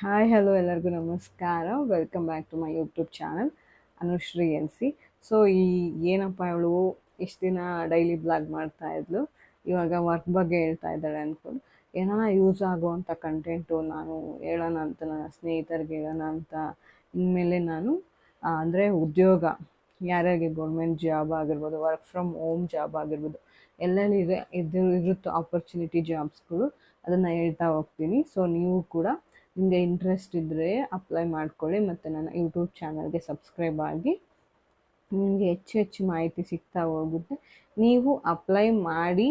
Hi hello ಎಲ್ಲರಿಗೂ ನಮಸ್ಕಾರ. Welcome back to my YouTube channel Anushree N C so ಈ ಏನಪ್ಪ ಇವಳು? ಇಷ್ಟು ದಿನ ಡೈಲಿ ಬ್ಲಾಗ್ ಮಾಡ್ತಾ ಇದ್ಲು? ಇವಾಗ ವರ್ಕ್ ಬಗ್ಗೆ ಹೇಳ್ತಾ ಇದ್ದಾಳೆ ಅಂದ್ಕೊಂಡು ಏನಾರ ಯೂಸ್ ಆಗುವಂಥ ಕಂಟೆಂಟು ನಾನು ಹೇಳೋಣ ಅಂತ, ನನ್ನ ಸ್ನೇಹಿತರಿಗೆ ಹೇಳೋಣ ಅಂತ. ಇನ್ಮೇಲೆ ನಾನು ಅಂದರೆ ಉದ್ಯೋಗ. ಯಾರ್ಯಾರಿಗೆ ಗೌರ್ಮೆಂಟ್ ಜಾಬ್ ಆಗಿರ್ಬೋದು ವರ್ಕ್ ಫ್ರಮ್ ಹೋಮ್ ಜಾಬ್ ಆಗಿರ್ಬೋದು, ಎಲ್ಲೆಲ್ಲಿ ಇದೆ ಇದು ಇರುತ್ತೋ ಆಪರ್ಚುನಿಟಿ ಜಾಬ್ಸ್ಗಳು ಅದನ್ನು ಹೇಳ್ತಾ ಹೋಗ್ತೀನಿ. ಸೊ ನೀವು ಕೂಡ ನಿಮಗೆ ಇಂಟ್ರೆಸ್ಟ್ ಇದ್ದರೆ ಅಪ್ಲೈ ಮಾಡ್ಕೊಳ್ಳಿ ಮತ್ತು ನನ್ನ ಯೂಟ್ಯೂಬ್ ಚಾನಲ್ಗೆ ಸಬ್ಸ್ಕ್ರೈಬ್ ಆಗಿ. ನಿಮಗೆ ಹೆಚ್ಚು ಹೆಚ್ಚು ಮಾಹಿತಿ ಸಿಗ್ತಾ ಹೋಗುತ್ತೆ. ನೀವು ಅಪ್ಲೈ ಮಾಡಿ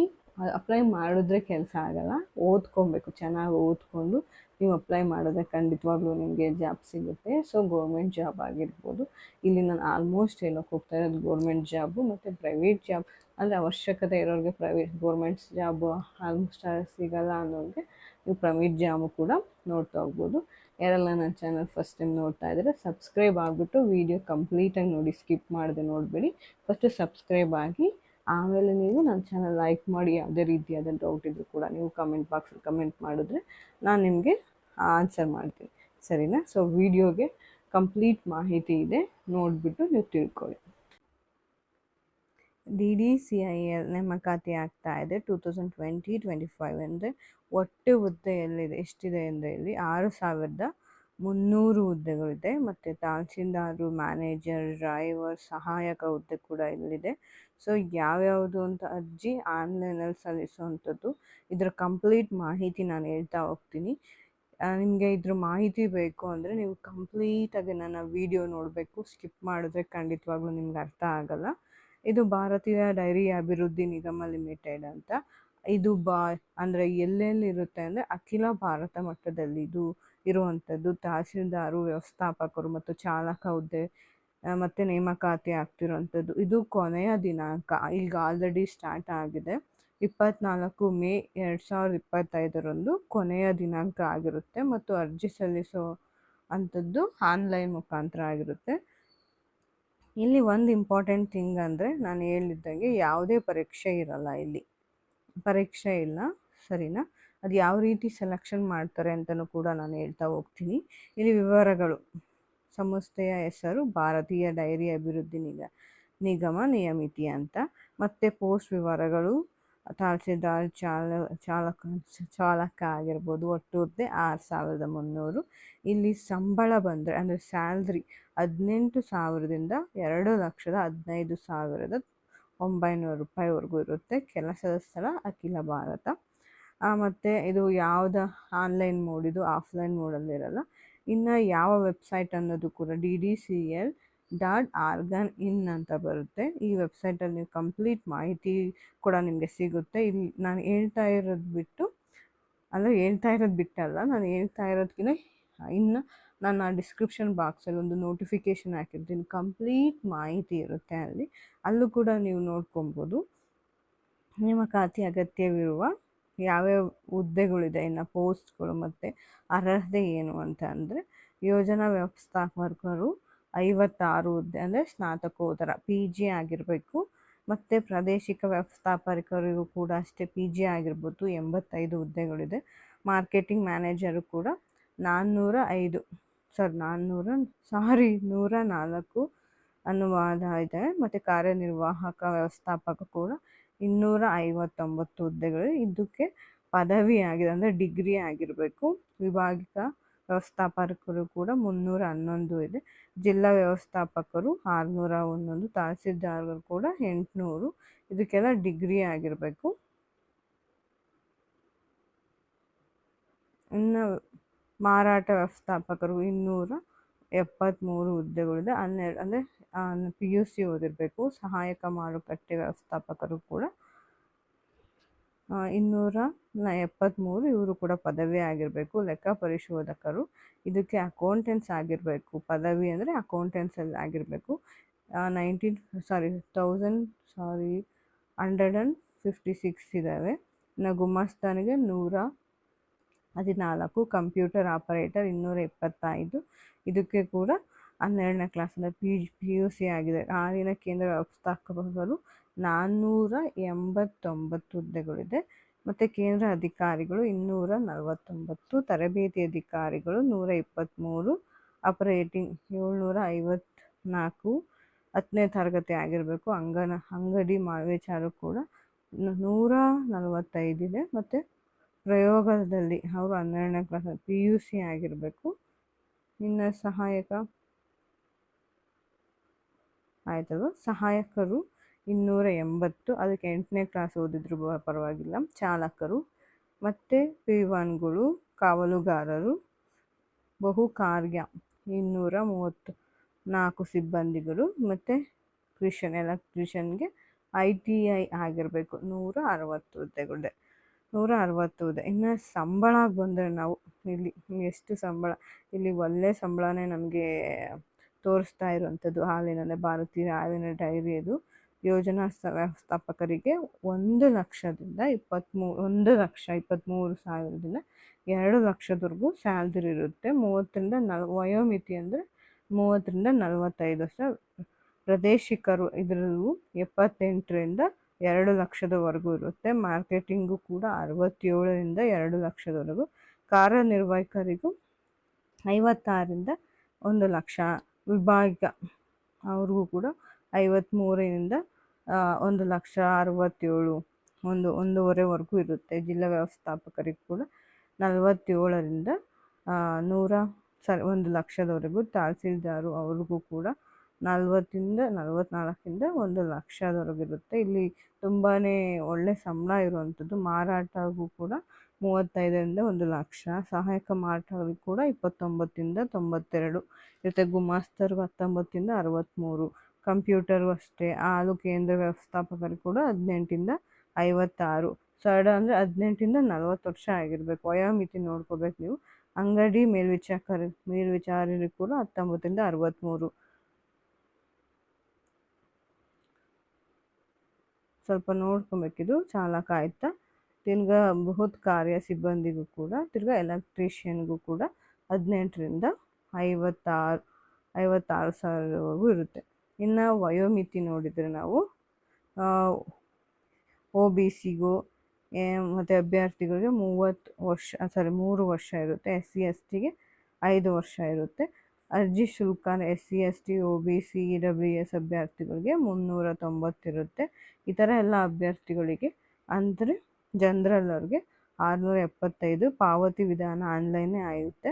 ಅಪ್ಲೈ ಮಾಡಿದ್ರೆ ಕೆಲಸ ಆಗಲ್ಲ. ಓದ್ಕೊಬೇಕು, ಚೆನ್ನಾಗಿ ಓದ್ಕೊಂಡು ನೀವು ಅಪ್ಲೈ ಮಾಡಿದ್ರೆ ಖಂಡಿತವಾಗ್ಲೂ ನಿಮಗೆ ಜಾಬ್ ಸಿಗುತ್ತೆ. ಸೊ ಗೌರ್ಮೆಂಟ್ ಜಾಬ್ ಆಗಿರ್ಬೋದು. ಇಲ್ಲಿ ನಾನು ಆಲ್ಮೋಸ್ಟ್ ಹೇಳೋಕೆ ಹೋಗ್ತಾ ಇರೋದು ಗೌರ್ಮೆಂಟ್ ಜಾಬು ಮತ್ತು ಪ್ರೈವೇಟ್ ಜಾಬ್ ಅಂದರೆ ಅವಶ್ಯಕತೆ ಇರೋರಿಗೆ ಪ್ರೈವೇಟ್ ಗೌರ್ಮೆಂಟ್ಸ್ ಜಾಬ್ ಆಲ್ಮೋಸ್ಟ್ ಸಿಗಲ್ಲ ಅನ್ನೋರಿಗೆ ನೀವು ಪ್ರೈವೇಟ್ ಜಾಮು ಕೂಡ ನೋಡ್ತಾ ಹೋಗ್ಬೋದು. ಯಾರೆಲ್ಲ ನನ್ನ ಚಾನಲ್ ಫಸ್ಟ್ ಟೈಮ್ ನೋಡ್ತಾ ಇದ್ದಾರೆ ಸಬ್ಸ್ಕ್ರೈಬ್ ಆಗಿಬಿಟ್ಟು ವೀಡಿಯೋ ಕಂಪ್ಲೀಟಾಗಿ ನೋಡಿ ಸ್ಕಿಪ್ ಮಾಡದೆ ನೋಡಬೇಡಿ. ಫಸ್ಟು ಸಬ್ಸ್ಕ್ರೈಬ್ ಆಗಿ, ಆಮೇಲೆ ನೀವು ನನ್ನ ಚಾನಲ್ ಲೈಕ್ ಮಾಡಿ, ಯಾವುದೇ ರೀತಿಯಾದ ಡೌಟ್ ಇದ್ದರೂ ಕೂಡ ನೀವು ಕಮೆಂಟ್ ಬಾಕ್ಸಲ್ಲಿ ಕಮೆಂಟ್ ಮಾಡಿದ್ರೆ ನಾನು ನಿಮಗೆ ಆನ್ಸರ್ ಮಾಡ್ತೀನಿ. ಸರಿನಾ? ಸೊ ವಿಡಿಯೋಗೆ ಕಂಪ್ಲೀಟ್ ಮಾಹಿತಿ ಇದೆ, ನೋಡಿಬಿಟ್ಟು ನೀವು ತಿಳ್ಕೊಳ್ಳಿ. D D C I L ನೇಮಕಾತಿ ಆಗ್ತಾ ಇದೆ two thousand twenty twenty five ಅಂದರೆ ಒಟ್ಟು ಹುದ್ದೆ ಎಲ್ಲಿದೆ, ಎಷ್ಟಿದೆ ಅಂದರೆ ಇಲ್ಲಿ ಆರು ಸಾವಿರದ ಮುನ್ನೂರು ಹುದ್ದೆಗಳಿದೆ ಮತ್ತು ತಹಸೀಲ್ದಾರು ಮ್ಯಾನೇಜರ್ ಡ್ರೈವರ್ ಸಹಾಯಕ ಹುದ್ದೆ ಕೂಡ ಇಲ್ಲಿದೆ. ಸೊ ಯಾವ್ಯಾವುದು ಅಂತ ಅರ್ಜಿ ಆನ್ಲೈನಲ್ಲಿ ಸಲ್ಲಿಸುವಂಥದ್ದು, ಇದರ ಕಂಪ್ಲೀಟ್ ಮಾಹಿತಿ ನಾನು ಹೇಳ್ತಾ ಹೋಗ್ತೀನಿ. ನಿಮಗೆ ಇದ್ರ ಮಾಹಿತಿ ಬೇಕು ಅಂದರೆ ನೀವು ಕಂಪ್ಲೀಟಾಗಿ ನನ್ನ ವಿಡಿಯೋ ನೋಡಬೇಕು ಸ್ಕಿಪ್ ಮಾಡಿದ್ರೆ ಖಂಡಿತವಾಗ್ಲೂ ನಿಮ್ಗೆ ಅರ್ಥ ಆಗಲ್ಲ. ಇದು ಭಾರತೀಯ ಡೈರಿ ಅಭಿವೃದ್ಧಿ ನಿಗಮ ಲಿಮಿಟೆಡ್ ಅಂತ. ಇದು ಬಾ, ಅಂದರೆ ಎಲ್ಲೆಲ್ಲಿರುತ್ತೆ ಅಂದರೆ ಅಖಿಲ ಭಾರತ ಮಟ್ಟದಲ್ಲಿ ಇದು ಇರುವಂಥದ್ದು. ತಹಸೀಲ್ದಾರು ವ್ಯವಸ್ಥಾಪಕರು ಮತ್ತು ಚಾಲಕ ಹುದ್ದೆ ಮತ್ತು ನೇಮಕಾತಿ ಆಗ್ತಿರೋವಂಥದ್ದು. ಇದು ಕೊನೆಯ ದಿನಾಂಕ. ಈಗ ಆಲ್ರೆಡಿ ಸ್ಟಾರ್ಟ್ ಆಗಿದೆ. ಇಪ್ಪತ್ನಾಲ್ಕು ಮೇ ಎರಡು ಸಾವಿರದ ಇಪ್ಪತ್ತೈದರಂದು ಕೊನೆಯ ದಿನಾಂಕ ಆಗಿರುತ್ತೆ ಮತ್ತು ಅರ್ಜಿ ಸಲ್ಲಿಸೋ ಅಂಥದ್ದು ಆನ್ಲೈನ್ ಮುಖಾಂತರ ಆಗಿರುತ್ತೆ. ಇಲ್ಲಿ ಒಂದು ಇಂಪಾರ್ಟೆಂಟ್ ಥಿಂಗ್ ಅಂದರೆ ನಾನು ಹೇಳಿದ್ದಂಗೆ ಯಾವುದೇ ಪರೀಕ್ಷೆ ಇರಲ್ಲ ಇಲ್ಲಿ. ಪರೀಕ್ಷೆ ಇಲ್ಲ, ಸರಿನಾ? ಅದು ಯಾವ ರೀತಿ ಸೆಲೆಕ್ಷನ್ ಮಾಡ್ತಾರೆ ಅಂತಲೂ ಕೂಡ ನಾನು ಹೇಳ್ತಾ ಹೋಗ್ತೀನಿ. ಇಲ್ಲಿ ವಿವರಗಳು. ಸಂಸ್ಥೆಯ ಹೆಸರು, ಭಾರತೀಯ ಡೈರಿ ಅಭಿವೃದ್ಧಿ ನಿಗ, ನಿಗಮ ನಿಯಮಿತಿ ಅಂತ. ಮತ್ತು ಪೋಸ್ಟ್ ವಿವರಗಳು. ತಹಸೀಲ್ದಾರ್ ಚಾಲ ಚಾಲಕ ಚಾಲಕ ಆಗಿರ್ಬೋದು ಒಟ್ಟು ಹುದ್ದೆ ಆರು ಸಾವಿರದ ಮುನ್ನೂರು. ಇಲ್ಲಿ ಸಂಬಳ ಬಂದರೆ, ಅಂದರೆ ಸ್ಯಾಲ್ರಿ ಹದಿನೆಂಟು ಸಾವಿರದಿಂದ ಎರಡು ಲಕ್ಷದ ಹದಿನೈದು ಸಾವಿರದ ಒಂಬೈನೂರು ರೂಪಾಯಿವರೆಗೂ ಇರುತ್ತೆ ಕೆಲಸದ ಸ್ಥಳ ಅಖಿಲ ಭಾರತ. ಮತ್ತು ಇದು ಯಾವುದ ಆನ್ಲೈನ್ ಮೋಡಿದು ಆಫ್ಲೈನ್ ಮೋಡಲ್ಲಿರಲ್ಲ ಇನ್ನು ಯಾವ ವೆಬ್ಸೈಟ್ ಅನ್ನೋದು ಕೂಡ D D C L dot org in ಅಂತ ಬರುತ್ತೆ. ಈ ವೆಬ್ಸೈಟಲ್ಲಿ ನೀವು ಕಂಪ್ಲೀಟ್ ಮಾಹಿತಿ ಕೂಡ ನಿಮಗೆ ಸಿಗುತ್ತೆ. ಇಲ್ಲಿ ನಾನು ಹೇಳ್ತಾ ಇರೋದು ಬಿಟ್ಟು ಅಂದರೆ ಹೇಳ್ತಾ ಇರೋದು ಬಿಟ್ಟಲ್ಲ ನಾನು ಹೇಳ್ತಾ ಇರೋದಕ್ಕಿಂತ ಇನ್ನು ನಾನು ಆ ಡಿಸ್ಕ್ರಿಪ್ಷನ್ ಬಾಕ್ಸಲ್ಲಿ ಒಂದು ನೋಟಿಫಿಕೇಷನ್ ಹಾಕಿರ್ತೀನಿ. ಕಂಪ್ಲೀಟ್ ಮಾಹಿತಿ ಇರುತ್ತೆ ಅಲ್ಲಿ. ಅಲ್ಲೂ ಕೂಡ ನೀವು ನೋಡ್ಕೊಬೋದು. ನೇಮಕಾತಿ ಅಗತ್ಯವಿರುವ ಯಾವ್ಯಾವ ಹುದ್ದೆಗಳಿದೆ, ಇನ್ನು ಪೋಸ್ಟ್ಗಳು ಮತ್ತು ಅರ್ಹತೆ ಏನು ಅಂತ ಅಂದರೆ ಯೋಜನಾ ವ್ಯವಸ್ಥಾಪಕರು ಐವತ್ತಾರು ಹುದ್ದೆ ಅಂದರೆ ಸ್ನಾತಕೋತ್ತರ ಪಿ ಜಿ ಆಗಿರಬೇಕು. ಮತ್ತು ಪ್ರಾದೇಶಿಕ ವ್ಯವಸ್ಥಾಪಕರಿಗೂ ಕೂಡ ಅಷ್ಟೇ ಪಿ ಜಿ ಆಗಿರ್ಬೋದು. ಎಂಬತ್ತೈದು ಹುದ್ದೆಗಳಿದೆ. ಮಾರ್ಕೆಟಿಂಗ್ ಮ್ಯಾನೇಜರು ಕೂಡ ನಾನ್ನೂರ ಐದು ಸರ್ ನಾನ್ನೂರ, ಸಾರಿ ನೂರ ನಾಲ್ಕು ಅನುವಾದ ಇದೆ. ಮತ್ತು ಕಾರ್ಯನಿರ್ವಾಹಕ ವ್ಯವಸ್ಥಾಪಕ ಕೂಡ ಇನ್ನೂರ ಐವತ್ತೊಂಬತ್ತು ಹುದ್ದೆಗಳು ಇದಕ್ಕೆ ಪದವಿ ಆಗಿದೆ ಅಂದರೆ ಡಿಗ್ರಿ ಆಗಿರಬೇಕು. ವಿಭಾಗಿಕ ವ್ಯವಸ್ಥಾಪಕರು ಕೂಡ ಮುನ್ನೂರ ಹನ್ನೊಂದು ಇದೆ. ಜಿಲ್ಲಾ ವ್ಯವಸ್ಥಾಪಕರು ಆರುನೂರ ಒಂದೊಂದು ತಹಸೀಲ್ದಾರ್ಗಳು ಕೂಡ ಎಂಟುನೂರು. ಇದಕ್ಕೆಲ್ಲ ಡಿಗ್ರಿ ಆಗಿರಬೇಕು. ಇನ್ನು ಮಾರಾಟ ವ್ಯವಸ್ಥಾಪಕರು ಇನ್ನೂರ ಎಪ್ಪತ್ತ್ಮೂರು ಹುದ್ದೆಗಳಿದೆ. ಹನ್ನೆರಡು, ಅಂದರೆ ಪಿ ಯು ಸಿ ಓದಿರಬೇಕು. ಸಹಾಯಕ ಮಾರುಕಟ್ಟೆ ವ್ಯವಸ್ಥಾಪಕರು ಕೂಡ ಇನ್ನೂರ ಎಪ್ಪತ್ತ್ಮೂರು ಇವರು ಕೂಡ ಪದವಿ ಆಗಿರಬೇಕು, ಲೆಕ್ಕ ಪರಿಶೋಧಕರು. ಇದಕ್ಕೆ ಅಕೌಂಟೆಂಟ್ಸ್ ಆಗಿರಬೇಕು. ಪದವಿ ಅಂದರೆ ಅಕೌಂಟೆಂಟ್ಸಲ್ಲಿ ಆಗಿರಬೇಕು. Nineteen sorry thousand sorry hundred and fifty six ಇದ್ದಾವೆ ಇನ್ನು ಗುಮಾಸ್ತಾನಿಗೆ ನೂರ ಹದಿನಾಲ್ಕು ಕಂಪ್ಯೂಟರ್ ಆಪರೇಟರ್ ಇನ್ನೂರ ಇಪ್ಪತ್ತೈದು ಇದಕ್ಕೆ ಕೂಡ ಹನ್ನೆರಡನೇ ಕ್ಲಾಸಿಂದ ಪಿ ಪಿ ಯು ಸಿ ಆಗಿದೆ. ಆರಿನ ಕೇಂದ್ರ ವ್ಯವಸ್ಥಾಪಕರು ನಾನ್ನೂರ ಎಂಬತ್ತೊಂಬತ್ತು ಹುದ್ದೆಗಳಿದೆ. ಮತ್ತು ಕೇಂದ್ರ ಅಧಿಕಾರಿಗಳು ಇನ್ನೂರ ನಲವತ್ತೊಂಬತ್ತು ತರಬೇತಿ ಅಧಿಕಾರಿಗಳು ನೂರ ಇಪ್ಪತ್ತ್ಮೂರು ಆಪರೇಟಿಂಗ್ ಏಳ್ನೂರ ಐವತ್ತ್ನಾಲ್ಕು ಹತ್ತನೇ ತರಗತಿ ಆಗಿರಬೇಕು. ಅಂಗನ, ಅಂಗಡಿ ಮಾವೇಚಾರು ಕೂಡ ನೂರ ನಲವತ್ತೈದಿದೆ ಮತ್ತು ಪ್ರಯೋಗದಲ್ಲಿ ಅವರು ಹನ್ನೆರಡನೇ ಕ್ಲಾಸ್ ಪಿ ಯು ಸಿ ಆಗಿರಬೇಕು. ಇನ್ನು ಸಹಾಯಕ, ಆಯ್ತಲ್ವ? ಸಹಾಯಕರು ಇನ್ನೂರ ಎಂಬತ್ತು ಅದಕ್ಕೆ ಎಂಟನೇ ಕ್ಲಾಸ್ ಓದಿದ್ರು ಪರವಾಗಿಲ್ಲ. ಚಾಲಕರು ಮತ್ತು ಪಿವಾನ್ಗಳು ಕಾವಲುಗಾರರು, ಬಹು ಕಾರ್ಯ ಇನ್ನೂರ ಮೂವತ್ತು ನಾಲ್ಕು ಸಿಬ್ಬಂದಿಗಳು ಮತ್ತು ಕ್ರಿಷನ್ ಎಲೆಕ್ಟ್ರಿಷನ್ಗೆ ಐ ಟಿ ಐ ಆಗಿರಬೇಕು. ನೂರ ಅರವತ್ತು ಹುದ್ದೆಗಳೇ ನೂರ ಅರವತ್ತು ಹುದ್ದೆ. ಇನ್ನು ಸಂಬಳ ಬಂದರೆ ನಾವು ಇಲ್ಲಿ ಎಷ್ಟು ಸಂಬಳ? ಇಲ್ಲಿ ಒಳ್ಳೆ ಸಂಬಳನೇ ನಮಗೆ ತೋರಿಸ್ತಾ ಇರುವಂಥದ್ದು ಹಾಲಿನಲ್ಲೇ ಭಾರತೀಯ ಹಾಲಿನ ಡೈರಿ ಅದು. ಯೋಜನಾ ವ್ಯವಸ್ಥಾಪಕರಿಗೆ ಒಂದು ಲಕ್ಷದಿಂದ ಇಪ್ಪತ್ತ್ಮೂರು ಒಂದು ಲಕ್ಷ ಇಪ್ಪತ್ತ್ಮೂರು ಸಾವಿರದಿಂದ ಎರಡು ಲಕ್ಷದವರೆಗೂ ಸ್ಯಾಲ್ರಿ ಇರುತ್ತೆ. ಮೂವತ್ತರಿಂದ ನಲ್, ವಯೋಮಿತಿ ಅಂದರೆ ಮೂವತ್ತರಿಂದ ನಲವತ್ತೈದು ವರ್ಷ. ಪ್ರಾದೇಶಿಕರು ಇದರಲ್ಲೂ ಎಪ್ಪತ್ತೆಂಟರಿಂದ ಎರಡು ಲಕ್ಷದವರೆಗೂ ಇರುತ್ತೆ. ಮಾರ್ಕೆಟಿಂಗು ಕೂಡ ಅರವತ್ತೇಳರಿಂದ ಎರಡು ಲಕ್ಷದವರೆಗೂ. ಕಾರ್ಯನಿರ್ವಾಹಕರಿಗೂ ಐವತ್ತಾರರಿಂದ ಒಂದು ಲಕ್ಷ. ವಿಭಾಗ ಅವ್ರಿಗೂ ಕೂಡ ಐವತ್ತ್ಮೂರರಿಂದ ಒಂದು ಲಕ್ಷ ಅರವತ್ತೇಳು, ಒಂದು, ಒಂದೂವರೆವರೆಗೂ ಇರುತ್ತೆ ಜಿಲ್ಲಾ ವ್ಯವಸ್ಥಾಪಕರಿಗೆ ಕೂಡ. ನಲವತ್ತೇಳರಿಂದ ನೂರ ಸ ಒಂದು ಲಕ್ಷದವರೆಗೂ ತಹಸೀಲ್ದಾರು ಅವ್ರಿಗೂ ಕೂಡ ನಲವತ್ತಿಂದ ನಲವತ್ತ್ನಾಲ್ಕರಿಂದ ಒಂದು ಲಕ್ಷದವರೆಗೂ ಇರುತ್ತೆ. ಇಲ್ಲಿ ತುಂಬಾ ಒಳ್ಳೆ ಸಂಬಳ ಇರುವಂಥದ್ದು. ಮಾರಾಟಗೂ ಕೂಡ ಮೂವತ್ತೈದರಿಂದ ಒಂದು ಲಕ್ಷ, ಸಹಾಯಕ ಮಾರಾಟಗಳು ಕೂಡ ಇಪ್ಪತ್ತೊಂಬತ್ತರಿಂದ ತೊಂಬತ್ತೆರಡು ಜೊತೆ ಗುಮಾಸ್ತರು ಹತ್ತೊಂಬತ್ತರಿಂದ ಅರವತ್ತ್ಮೂರು ಕಂಪ್ಯೂಟರು ಅಷ್ಟೇ. ಹಾಲು ಕೇಂದ್ರ ವ್ಯವಸ್ಥಾಪಕರು ಕೂಡ ಹದಿನೆಂಟಿಂದ ಐವತ್ತಾರು. ಸಡ ಅಂದರೆ ಹದಿನೆಂಟಿಂದ ನಲ್ವತ್ತು ವರ್ಷ ಆಗಿರಬೇಕು. ವಯೋಮಿತಿ ನೋಡ್ಕೋಬೇಕು ನೀವು. ಅಂಗಡಿ ಮೇಲ್ವಿಚಾರ ಮೇಲ್ವಿಚಾರಕರು ಕೂಡ ಹತ್ತೊಂಬತ್ತರಿಂದ ಅರವತ್ತ್ಮೂರು ಸ್ವಲ್ಪ ನೋಡ್ಕೊಬೇಕಿದು ಚಾಲಕ ಆಯ್ತಾ ತಿರ್ಗಾ ಬಹುತ್ ಕಾರ್ಯ ಸಿಬ್ಬಂದಿಗೂ ಕೂಡ, ತಿರ್ಗಾ ಎಲೆಕ್ಟ್ರಿಷಿಯನ್ಗೂ ಕೂಡ ಹದಿನೆಂಟರಿಂದ ಐವತ್ತಾರು ಐವತ್ತಾರು ಸಾವಿರವರೆಗೂ ಇರುತ್ತೆ. ಇನ್ನು ವಯೋಮಿತಿ ನೋಡಿದರೆ ನಾವು ಒ ಬಿ ಸಿಗೂ ಮತ್ತು ಅಭ್ಯರ್ಥಿಗಳಿಗೆ ಮೂವತ್ತು ವರ್ಷ ಸಾರಿ ಮೂರು ವರ್ಷ ಇರುತ್ತೆ ಎಸ್ ಸಿ ಎಸ್ ಟಿಗೆ ಐದು ವರ್ಷ ಇರುತ್ತೆ. ಅರ್ಜಿ ಶುಲ್ಕ S C S T O B C, E W S ಅಭ್ಯರ್ಥಿಗಳಿಗೆ ಮುನ್ನೂರ ತೊಂಬತ್ತಿರುತ್ತೆ ಈ ಥರ ಎಲ್ಲ ಅಭ್ಯರ್ಥಿಗಳಿಗೆ ಅಂದರೆ ಜನರಲ್ ಅವ್ರಿಗೆ ಆರುನೂರ ಎಪ್ಪತ್ತೈದು ಪಾವತಿ ವಿಧಾನ ಆನ್ಲೈನೇ ಆಗುತ್ತೆ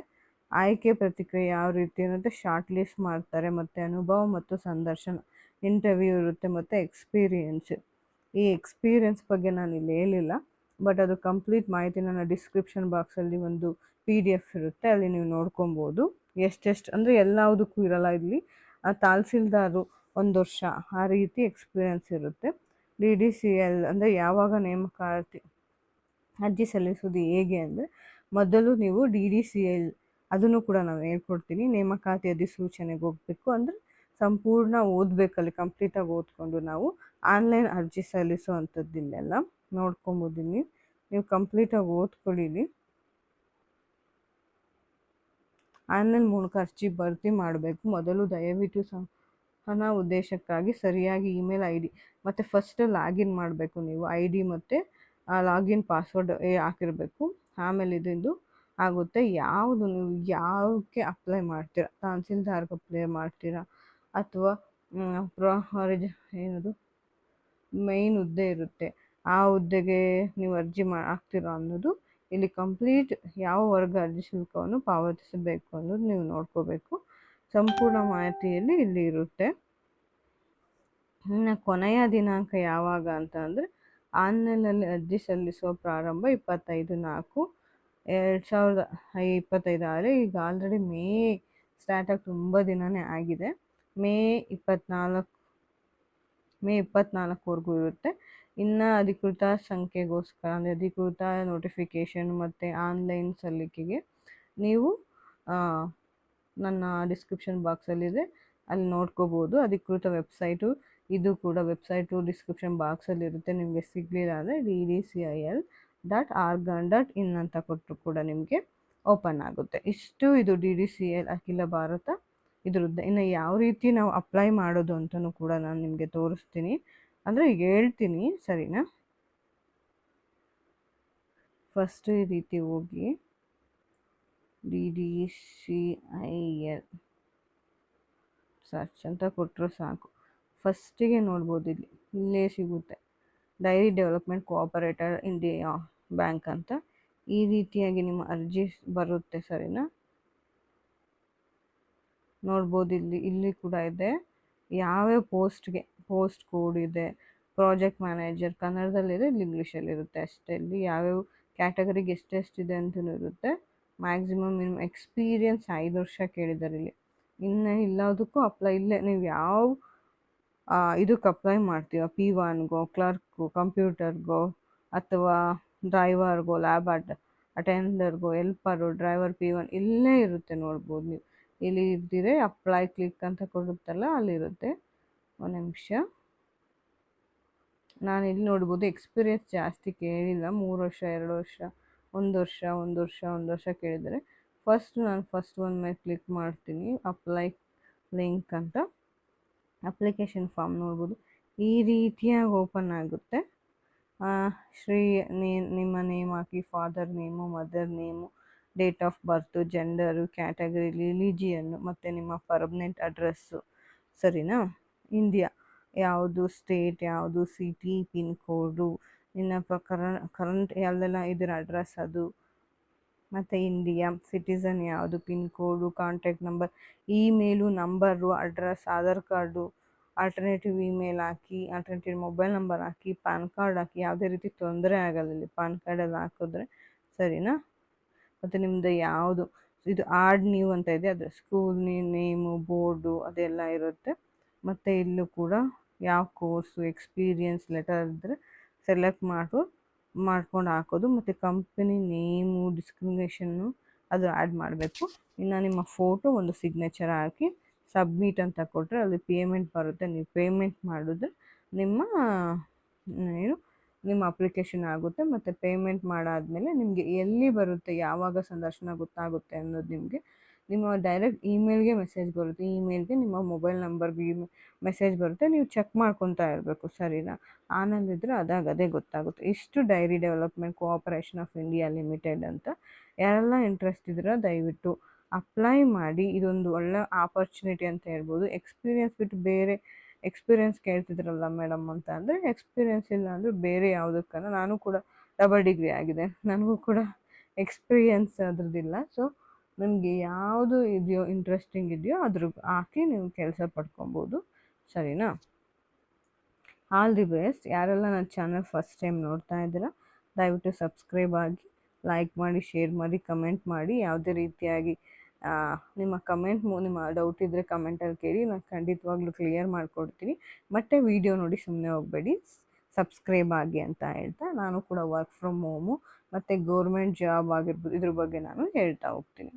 ಆಯ್ಕೆ ಪ್ರತಿಕ್ರಿಯೆ ಯಾವ ರೀತಿ ಅನ್ನೋದು ಶಾರ್ಟ್ ಲಿಸ್ಟ್ ಮಾಡ್ತಾರೆ ಮತ್ತು ಅನುಭವ ಮತ್ತು ಸಂದರ್ಶನ ಇಂಟರ್ವ್ಯೂ ಇರುತ್ತೆ ಮತ್ತು ಎಕ್ಸ್ಪೀರಿಯೆನ್ಸ್ ಈ ಎಕ್ಸ್ಪೀರಿಯೆನ್ಸ್ ಬಗ್ಗೆ ನಾನು ಇಲ್ಲಿ ಹೇಳಿಲ್ಲ ಬಟ್ ಅದು ಕಂಪ್ಲೀಟ್ ಮಾಹಿತಿ ನನ್ನ ಡಿಸ್ಕ್ರಿಪ್ಷನ್ ಬಾಕ್ಸಲ್ಲಿ ಒಂದು ಪಿ ಡಿ ಎಫ್ ಇರುತ್ತೆ, ಅಲ್ಲಿ ನೀವು ನೋಡ್ಕೊಬೋದು. ಎಷ್ಟೆಷ್ಟು ಅಂದರೆ ಎಲ್ಲದಕ್ಕೂ ಇರಲ್ಲ ಇಲ್ಲಿ. ಆ ತಹಸೀಲ್ದಾರು ಒಂದು ವರ್ಷ ಆ ರೀತಿ ಎಕ್ಸ್ಪೀರಿಯೆನ್ಸ್ ಇರುತ್ತೆ. ಡಿ ಡಿ ಸಿ ಎಲ್ ಅಂದರೆ ಯಾವಾಗ ನೇಮಕಾತಿ, ಅರ್ಜಿ ಸಲ್ಲಿಸೋದು ಹೇಗೆ ಅಂದರೆ, ಮೊದಲು ನೀವು ಡಿ ಡಿ ಸಿ ಎಲ್ ಅದನ್ನು ಕೂಡ ನಾವು ಹೇಳ್ಕೊಡ್ತೀನಿ. ನೇಮಕಾತಿ ಅಧಿಸೂಚನೆಗೆ ಹೋಗಬೇಕು ಅಂದರೆ ಸಂಪೂರ್ಣ ಓದಬೇಕಲ್ಲಿ, ಕಂಪ್ಲೀಟಾಗಿ ಓದ್ಕೊಂಡು ನಾವು ಆನ್ಲೈನ್ ಅರ್ಜಿ ಸಲ್ಲಿಸೋ ಅಂಥದ್ದಿಲ್ಲೆಲ್ಲ ನೋಡ್ಕೊಬೋದು ನೀವು ನೀವು ಕಂಪ್ಲೀಟಾಗಿ ಓದ್ಕೊಳ್ಳಿ ಆನ್ಲೈನ್ ಮೂಲಕ ಅರ್ಜಿ ಭರ್ತಿ ಮಾಡಬೇಕು. ಮೊದಲು ದಯವಿಟ್ಟು ಹಣ ಉದ್ದೇಶಕ್ಕಾಗಿ ಸರಿಯಾಗಿ ಇಮೇಲ್ ಐ ಡಿ ಮತ್ತು ಫಸ್ಟ್ ಲಾಗಿನ್ ಮಾಡಬೇಕು ನೀವು. ಐ ಡಿ ಮತ್ತು ಲಾಗಿನ್ ಪಾಸ್ವರ್ಡ್ ಹಾಕಿರಬೇಕು. ಆಮೇಲೆ ಇದೊಂದು ಆಗುತ್ತೆ. ಯಾವುದು ನೀವು ಯಾವಕ್ಕೆ ಅಪ್ಲೈ ಮಾಡ್ತೀರಾ? ತಹಸೀಲ್ದಾರ್ಗೆ ಅಪ್ಲೈ ಮಾಡ್ತೀರಾ? ಅಥವಾ ಪ್ರ ಏನದು? ಮೈನ್ ಹುದ್ದೆ ಇರುತ್ತೆ. ಆ ಹುದ್ದೆಗೆ ನೀವು ಅರ್ಜಿ ಮಾ, ಹಾಕ್ತೀರಾ ಅನ್ನೋದು ಇಲ್ಲಿ ಕಂಪ್ಲೀಟ್ ಯಾವ ವರ್ಗ ಅರ್ಜಿ ಶುಲ್ಕವನ್ನು ಪಾವತಿಸಬೇಕು ಅನ್ನೋದು ನೀವು ನೋಡ್ಕೋಬೇಕು. ಸಂಪೂರ್ಣ ಮಾಹಿತಿಯಲ್ಲಿ ಇಲ್ಲಿ ಇರುತ್ತೆ. ಇನ್ನು ಕೊನೆಯ ದಿನಾಂಕ ಯಾವಾಗ ಅಂತ ಅಂದರೆ, ಆನ್ಲೈನಲ್ಲಿ ಅರ್ಜಿ ಸಲ್ಲಿಸುವ ಪ್ರಾರಂಭ ಇಪ್ಪತ್ತೈದು ನಾಲ್ಕು. ಎರಡು ಸಾವಿರದ ಆದರೆ ಈಗ ಆಲ್ರೆಡಿ ಮೇ ಸ್ಟಾರ್ಟ್ ಆಗಿ ತುಂಬ ದಿನವೇ ಆಗಿದೆ. ಮೇ ಇಪ್ಪತ್ತ್ನಾಲ್ಕು ಮೇ ಇಪ್ಪತ್ನಾಲ್ಕುವರೆಗೂ ಇರುತ್ತೆ. ಇನ್ನು ಅಧಿಕೃತ ಸಂಖ್ಯೆಗೋಸ್ಕರ, ಅಂದರೆ ಅಧಿಕೃತ ನೋಟಿಫಿಕೇಷನ್ ಮತ್ತು ಆನ್ಲೈನ್ ಸಲ್ಲಿಕೆಗೆ ನೀವು ನನ್ನ ಡಿಸ್ಕ್ರಿಪ್ಷನ್ ಬಾಕ್ಸಲ್ಲಿದೆ ಅಲ್ಲಿ ನೋಡ್ಕೋಬೋದು. ಅಧಿಕೃತ ವೆಬ್ಸೈಟು ಇದು ಕೂಡ ವೆಬ್ಸೈಟು ಡಿಸ್ಕ್ರಿಪ್ಷನ್ ಬಾಕ್ಸಲ್ಲಿರುತ್ತೆ ನಿಮಗೆ ಸಿಗಲಿಲ್ಲ ಅಂದರೆ D D C I L dot org dot in ಅಂತ ಕೊಟ್ಟರು ಕೂಡ ನಿಮಗೆ ಓಪನ್ ಆಗುತ್ತೆ. ಇಷ್ಟು ಇದು ಡಿ ಡಿ ಸಿ ಎಲ್ ಅಖಿಲ ಭಾರತ ಇದ್ರದ್ದು. ಇನ್ನು ಯಾವ ರೀತಿ ನಾವು ಅಪ್ಲೈ ಮಾಡೋದು ಅಂತಲೂ ಕೂಡ ನಾನು ನಿಮಗೆ ತೋರಿಸ್ತೀನಿ. ಅಂದರೆ ಹೇಳ್ತೀನಿ, ಸರಿನಾ? ಫಸ್ಟು ಈ ರೀತಿ ಹೋಗಿ D D C I L search ಅಂತ ಕೊಟ್ಟರು ಸಾಕು. ಫಸ್ಟಿಗೆ ನೋಡ್ಬೋದು ಇಲ್ಲಿ. ಇಲ್ಲೇ ಸಿಗುತ್ತೆ. Dairy development cooperator India bank ಅಂತ. ಈ ರೀತಿಯಾಗಿ ನಿಮ್ಮ ಅರ್ಜಿ ಬರುತ್ತೆ ಸರಿನಾ? ನೋಡ್ಬೋದು, ಇಲ್ಲಿ ಇಲ್ಲಿ ಕೂಡ ಇದೆ. ಯಾವ್ಯಾವ ಪೋಸ್ಟ್ಗೆ ಪೋಸ್ಟ್ ಕೋಡ್ ಇದೆ? ಪ್ರಾಜೆಕ್ಟ್ ಮ್ಯಾನೇಜರ್ ಕನ್ನಡದಲ್ಲಿದೆ ಇಲ್ಲಿ ಇಂಗ್ಲೀಷಲ್ಲಿರುತ್ತೆ ಅಷ್ಟೇ. ಇಲ್ಲಿ ಯಾವ್ಯಾವ ಕ್ಯಾಟಗರಿಗೆ ಎಷ್ಟೆಷ್ಟಿದೆ ಅಂತಲೂ ಇರುತ್ತೆ. ಮ್ಯಾಕ್ಸಿಮಮ್ ನಿಮ್ಮ ಎಕ್ಸ್ಪೀರಿಯನ್ಸ್ ಐದು ವರ್ಷ ಕೇಳಿದ್ದಾರೆ ಇಲ್ಲಿ. ಇನ್ನು ಇಲ್ಲದಕ್ಕೂ ಅಪ್ಲೈ ಇಲ್ಲೇ ನೀವು ಯಾವ ಇದಕ್ಕೆ ಅಪ್ಲೈ ಮಾಡ್ತೀವ ಪಿ ಒನ್ಗೋ ಕ್ಲರ್ಕು ಕಂಪ್ಯೂಟರ್ಗೋ ಅಥವಾ ಡ್ರೈವರ್ಗೋ ಲ್ಯಾಬ್ ಅಟ್ ಅಟೆಂಡರ್ಗೋ ಎಲ್ಪರು ಡ್ರೈವರ್ ಪಿ ಒನ್ ಇಲ್ಲೇ ಇರುತ್ತೆ ನೋಡ್ಬೋದು ನೀವು. ಇಲ್ಲಿ ಇದ್ದಿರೆ ಅಪ್ಲೈ ಕ್ಲಿಕ್ ಅಂತ ಕೊಡುತ್ತಲ್ಲ ಅಲ್ಲಿರುತ್ತೆ ಒಂದು ನಿಮಿಷ. ನಾನು ಇಲ್ಲಿ ನೋಡ್ಬೋದು ಎಕ್ಸ್ಪೀರಿಯನ್ಸ್ ಜಾಸ್ತಿ ಕೇಳಿಲ್ಲ, ಮೂರು ವರ್ಷ, ಎರಡು ವರ್ಷ, ಒಂದು ವರ್ಷ ಒಂದು ವರ್ಷ ಒಂದು ವರ್ಷ ಕೇಳಿದರೆ. ಫಸ್ಟ್ ನಾನು ಫಸ್ಟ್ ಒನ್ ಮೇಲೆ ಕ್ಲಿಕ್ ಮಾಡ್ತೀನಿ ಅಪ್ಲೈ ಲಿಂಕ್ ಅಂತ. ಅಪ್ಲಿಕೇಶನ್ ಫಾರ್ಮ್ ನೋಡ್ಬೋದು. ಈ ರೀತಿಯಾಗಿ ಓಪನ್ ಆಗುತ್ತೆ. ಶ್ರೀ ನೇ, ನಿಮ್ಮ name hockey father name mother name date of birth gender category religion ಮತ್ತು ನಿಮ್ಮ ಪರ್ಮನೆಂಟ್ ಅಡ್ರೆಸ್ಸು ಸರಿನಾ? ಇಂಡಿಯಾ ಯಾವುದು ಸ್ಟೇಟ್ ಯಾವುದು ಸಿಟಿ ಪಿನ್ ಕೋಡು ನಿನ್ನ ಪ್ರಕಾರ ಕರೆಂಟ್ ಎಲ್ಲೆಲ್ಲ ಇದರ ಅಡ್ರೆಸ್ ಅದು? ಮತ್ತು ಇಂಡಿಯಾ ಸಿಟಿಸನ್ ಯಾವುದು pin code contact number email number address Aadhaar card alternative email ಹಾಕಿ ಆಲ್ಟರ್ನೇಟಿವ್ ಮೊಬೈಲ್ ನಂಬರ್ ಹಾಕಿ ಪ್ಯಾನ್ ಕಾರ್ಡ್ ಹಾಕಿ, ಯಾವುದೇ ರೀತಿ ತೊಂದರೆ ಆಗಲ್ಲ ಇಲ್ಲಿ. ಪಾನ್ ಕಾರ್ಡೆಲ್ಲ ಹಾಕಿದ್ರೆ ಸರಿನಾ? ಮತ್ತು ನಿಮ್ಮದು ಯಾವುದು? ಇದು ಆಡ್ ನ್ಯೂ ಅಂತ ಇದೆ ಅದು ಸ್ಕೂಲ್ ನೇಮು ಬೋರ್ಡು ಅದೆಲ್ಲ ಇರುತ್ತೆ. ಮತ್ತು ಇಲ್ಲೂ ಕೂಡ ಯಾವ ಕೋರ್ಸು ಎಕ್ಸ್ಪೀರಿಯನ್ಸ್ ಲೆಟರ್ ಇದ್ದರೆ ಸೆಲೆಕ್ಟ್ ಮಾಡು, ಮಾಡ್ಕೊಂಡು ಹಾಕೋದು. ಮತ್ತು ಕಂಪನಿ ನೇಮು ಡಿಸ್ಕ್ರಿಮಿನೇಷನ್ನು ಅದು ಆ್ಯಡ್ ಮಾಡಬೇಕು. ಇನ್ನು ನಿಮ್ಮ ಫೋಟೋ ಒಂದು ಸಿಗ್ನೇಚರ್ ಹಾಕಿ ಸಬ್ಮಿಟ್ ಅಂತ ಕೊಟ್ಟರೆ ಅಲ್ಲಿ ಪೇಮೆಂಟ್ ಬರುತ್ತೆ. ನೀವು ಪೇಮೆಂಟ್ ಮಾಡಿದ್ರೆ ನಿಮ್ಮ, ಏನು, ನಿಮ್ಮ ಅಪ್ಲಿಕೇಶನ್ ಆಗುತ್ತೆ ಮತ್ತು ಪೇಮೆಂಟ್ ಮಾಡಾದಮೇಲೆ ನಿಮಗೆ ಎಲ್ಲಿ ಬರುತ್ತೆ, ಯಾವಾಗ ಸಂದರ್ಶನ ಗೊತ್ತಾಗುತ್ತೆ ಅನ್ನೋದು ನಿಮಗೆ, ನಿಮ್ಮ ಡೈರೆಕ್ಟ್ ಇಮೇಲ್ಗೆ ಮೆಸೇಜ್ ಬರುತ್ತೆ. ಇಮೇಲ್ಗೆ ನಿಮ್ಮ ಮೊಬೈಲ್ ನಂಬರ್ಗೆ ಮೆಸೇಜ್ ಬರುತ್ತೆ. ನೀವು ಚೆಕ್ ಮಾಡ್ಕೊತಾ ಇರಬೇಕು, ಸರಿನಾ? ಆನಂದಿದ್ರೆ ಅದಾಗ ಅದೇ ಗೊತ್ತಾಗುತ್ತೆ. ಇಷ್ಟು dairy development cooperation of India limited ಅಂತ ಯಾರೆಲ್ಲ ಇಂಟ್ರೆಸ್ಟ್ ಇದ್ರೆ ದಯವಿಟ್ಟು ಅಪ್ಲೈ ಮಾಡಿ ಇದೊಂದು ಒಳ್ಳೆ ಆಪರ್ಚುನಿಟಿ ಅಂತ ಹೇಳ್ಬೋದು. ಎಕ್ಸ್ಪೀರಿಯೆನ್ಸ್ ಬಿಟ್ಟು ಬೇರೆ ಎಕ್ಸ್ಪೀರಿಯನ್ಸ್ ಕೇಳ್ತಿದ್ರಲ್ಲ ಮೇಡಮ್ ಅಂತ ಅಂದರೆ ಎಕ್ಸ್ಪೀರಿಯನ್ಸ್ ಇಲ್ಲ ಅಂದರೆ ಬೇರೆ ಯಾವುದಕ್ಕನ್ನ ನಾನು ಕೂಡ ಡಬಲ್ ಡಿಗ್ರಿ ಆಗಿದೆ. ನನಗೂ ಕೂಡ ಎಕ್ಸ್ಪೀರಿಯನ್ಸ್ ಅದ್ರದ್ದಿಲ್ಲ. ಸೊ ನಿಮಗೆ ಯಾವುದು ಇದೆಯೋ ಇಂಟ್ರೆಸ್ಟಿಂಗ್ ಇದೆಯೋ ಅದ್ರ ಹಾಕಿ ನೀವು ಕೆಲಸ ಪಡ್ಕೊಬೋದು. ಸರಿನಾ? ಆಲ್ ದಿ ಬೆಸ್ಟ್ ಯಾರೆಲ್ಲ ನನ್ನ ಚಾನಲ್ ಫಸ್ಟ್ ಟೈಮ್ ನೋಡ್ತಾ ಇದ್ದೀರಾ, ದಯವಿಟ್ಟು ಸಬ್ಸ್ಕ್ರೈಬ್ ಆಗಿ ಲೈಕ್ ಮಾಡಿ ಶೇರ್ ಮಾಡಿ ಕಮೆಂಟ್ ಮಾಡಿ, ಯಾವುದೇ ರೀತಿಯಾಗಿ ನಿಮ್ಮ ಕಮೆಂಟ್ ನಿಮ್ಮ ಡೌಟ್ ಇದ್ದರೆ ಕಮೆಂಟಲ್ಲಿ ಕೇಳಿ, ನಾನು ಖಂಡಿತವಾಗ್ಲೂ ಕ್ಲಿಯರ್ ಮಾಡಿಕೊಡ್ತೀನಿ. ಮತ್ತೆ ವಿಡಿಯೋ ನೋಡಿ ಸುಮ್ಮನೆ ಹೋಗಬೇಡಿ. ಸಬ್ಸ್ಕ್ರೈಬ್ ಆಗಿ ಅಂತ ಹೇಳ್ತಾ, ನಾನು ಕೂಡ ವರ್ಕ್ ಫ್ರಮ್ ಹೋಮು ಮತ್ತು ಗೌರ್ಮೆಂಟ್ ಜಾಬ್ ಆಗಿರ್ಬೋದು ಇದ್ರ ಬಗ್ಗೆ ನಾನು ಹೇಳ್ತಾ ಹೋಗ್ತೀನಿ.